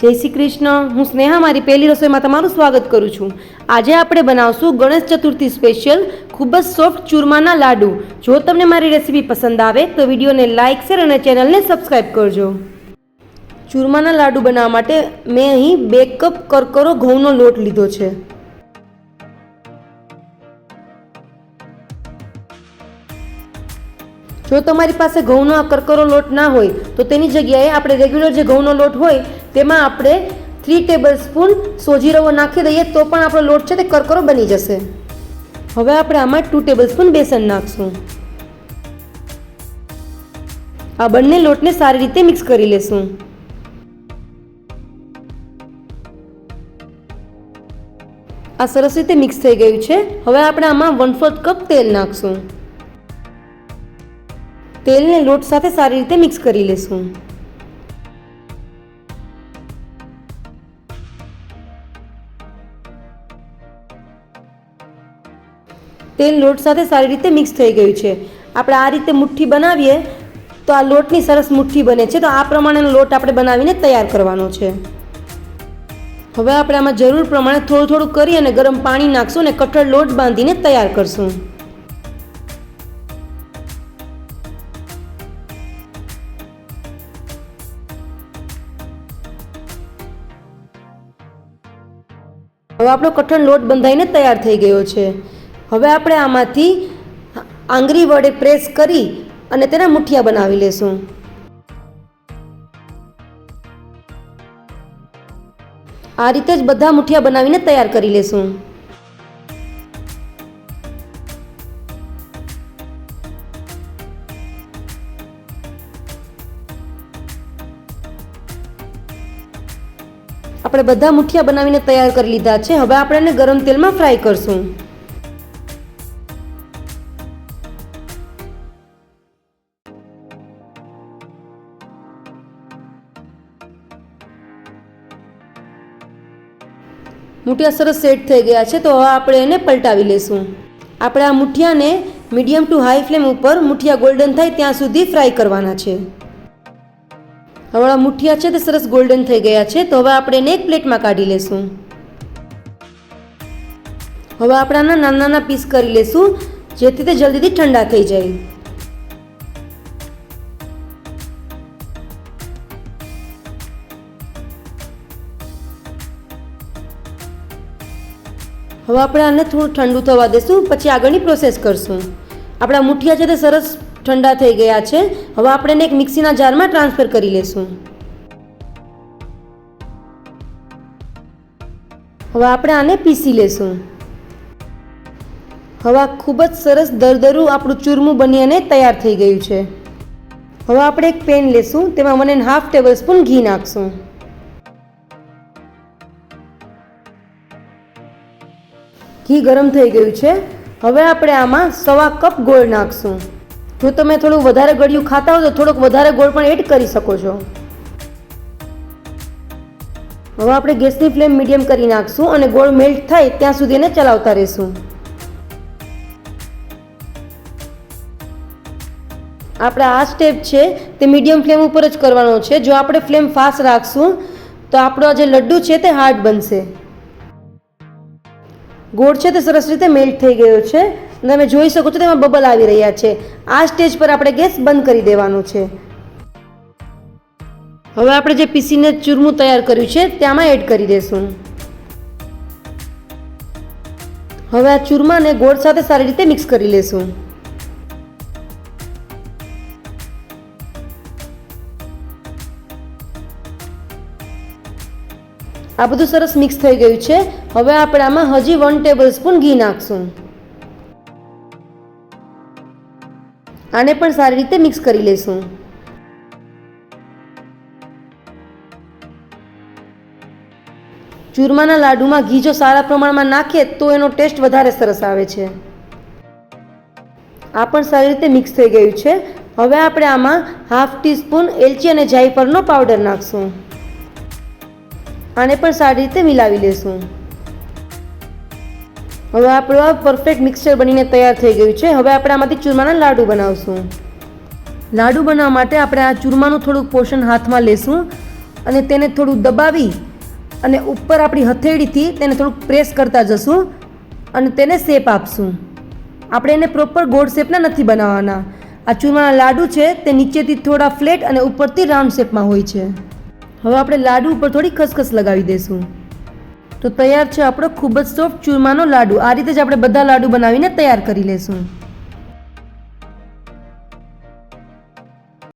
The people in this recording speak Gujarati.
જય શ્રી કૃષ્ણ. હું સ્નેહા, મારી પહેલી રસોઈમાં તમારું સ્વાગત કરું છું. આજે આપણે બનાવશું ગણેશ ચતુર્થી સ્પેશિયલ ખૂબ જ સોફ્ટ ચૂરમાના લાડુ. જો તમને મારી રેસીપી પસંદ આવે તો વિડીયોને લાઇક શેર અને ચેનલને સબસ્ક્રાઈબ કરજો. ચૂરમાના લાડુ બનાવવા માટે મેં અહીં બે કપ કરકરો ઘઉંનો લોટ લીધો છે. જો તમારી પાસે ઘઉંનો આ કરકરો લોટ ના હોય, તો તેની જગ્યાએ આપણે રેગ્યુલર જે ઘઉંનો લોટ હોય તેમાં આપણે થ્રી ટેબલ સ્પૂન સોજી રવો નાખી દઈએ તો પણ આપણો લોટ છે તે કરકરો બની જશે. હવે આપણે આમાં ટુ ટેબલ સ્પૂન બેસન નાખશું. આ બંને લોટને સારી રીતે મિક્સ કરી લેશું. આ સરસ રીતે મિક્સ થઈ ગયું છે. હવે આપણે આમાં વન ફોર્થ કપ તેલ નાખશું. તેલને લોટ સાથે સારી રીતે મિક્સ કરી લેશું. તેલ લોટ સાથે સારી રીતે મિક્સ થઈ ગયું છે. આપણે આ રીતે મુઠ્ઠી બનાવીએ તો આ લોટની સરસ મુઠ્ઠી બને છે. તો આ પ્રમાણેનો લોટ આપણે બનાવીને તૈયાર કરવાનો છે. હવે આપણે આમાં જરૂર પ્રમાણે થોડું થોડું કરી અને ગરમ પાણી નાખશું અને કઠળ લોટ બાંધીને તૈયાર કરશું. હવે આપણો કઠણ લોટ બંધાઈને તૈયાર થઈ ગયો છે. હવે આપણે આમાંથી આંગળી વડે પ્રેસ કરી અને તેના મુઠિયા બનાવી લેશું. આ રીતે જ બધા મુઠિયા બનાવીને તૈયાર કરી લેશું. આપણે બધા મુઠિયા બનાવીને તૈયાર કરી લીધા છે. હવે આપણે એને ગરમ તેલમાં ફ્રાય કરશું. મુઠિયા સરસ સેટ થઈ ગયા છે, તો હવે આપણે એને પલટાવી લઈશું. આપણે આ મુઠિયાને મીડિયમ ટુ હાઈ ફ્લેમ ઉપર મૂઠિયા ગોલ્ડન થાય ત્યાં સુધી ફ્રાય કરવાના છે. હવે આ મુઠિયા છે તે સરસ ગોલ્ડન થઈ ગયા છે, તો હવે આપણે એને એક પ્લેટમાં કાઢી લેશું હવે આપણાના નાના નાના પીસ કરી લેશું જેથી તે જલ્દીથી ઠંડા થઈ જાય. હવે આપણે આને થોડું ઠંડુ થવા દેશું, પછી આગળની પ્રોસેસ કરશું. આપણા મુઠિયા છે તે સરસ ઠંડા થઈ ગયા છે. હવે આપણે એને એક મિક્સીના જારમાં ટ્રાન્સફર કરી લેશું. હવે આપણે આને પીસી લેશું. હવે ખૂબ જ સરસ દરદરું આપણું ચૂરમું બની અને તૈયાર થઈ ગયું છે. હવે આપણે એક પેન લેશું, તેમાં મને હાફ ટેબલ સ્પૂન ઘી નાખશું. ઘી ગરમ થઈ ગયું છે. હવે આપણે આમાં સવા કપ ગોળ નાખશું. જો તમે થોડું વધારે ગળ્યું ખાતા હો તો થોડોક વધારે ગોળ પણ એડ કરી શકો છો. હવે આપણે ગેસની ફ્લેમ મીડિયમ કરી નાખશું અને ગોળ મેલ્ટ થાય ત્યાં સુધી એને ચલાવતા રહીશું. આપણે આ સ્ટેપ છે તે મીડિયમ ફ્લેમ ઉપર જ કરવાનો છે. જો આપણે ફ્લેમ ફાસ્ટ રાખશું તો આપણો જે લડ્ડુ છે તે હાર્ડ બનશે. ગોળ છે તે સરસ રીતે મેલ્ટ થઈ ગયો છે. તમે જોઈ શકો છો તેમાં બબલ આવી રહ્યા છે. આ સ્ટેજ પર આપણે ગેસ બંધ કરી દેવાનો છે. હવે આપણે જે પીસીને ચૂરમું તૈયાર કર્યું છે, ત્યાંમાં એડ કરી દેશું હવે આ ચૂરમાને ગોળ સાથે સારી રીતે મિક્સ કરી લેશું. આ બધું સરસ મિક્સ થઈ ગયું છે. હવે આપણે આમાં હજી વન ટેબલ સ્પૂન ઘી નાખશું. આને પણ સારી રીતે મિક્સ કરી લેશું. ચૂરમાના લાડુમાં ઘી જો સારા પ્રમાણમાં નાખીએ તો એનો ટેસ્ટ વધારે સરસ આવે છે. આ પણ સારી રીતે મિક્સ થઈ ગયું છે. હવે આપણે આમાં હાફ ટી સ્પૂન એલચી અને જાયફળનો પાવડર નાખશું. આને પણ સારી રીતે મિલાવી લેશું. હવે આપણું આ પરફેક્ટ મિક્સચર બનીને તૈયાર થઈ ગયું છે. હવે આપણે આમાંથી ચૂરમાના લાડુ બનાવશું. લાડુ બનાવવા માટે આપણે આ ચૂરમાનું થોડુંક પોષણ હાથમાં લેશું અને તેને થોડું દબાવી અને ઉપર આપણી હથેળીથી તેને થોડુંક પ્રેસ કરતા જશું અને તેને શેપ આપશું. આપણે એને પ્રોપર ગોળ શેપના નથી બનાવવાના. આ ચૂરમાના લાડુ છે તે નીચેથી થોડા ફ્લેટ અને ઉપરથી રાઉન્ડ શેપમાં હોય છે. હવે આપણે લાડુ ઉપર થોડી ખસખસ લગાવી દઈશું તો તૈયાર છે આપણો ખૂબ જ સોફ્ટ ચૂરમાનો લાડુ. આ રીતે જ આપણે બધા લાડુ બનાવીને તૈયાર કરી લેશું.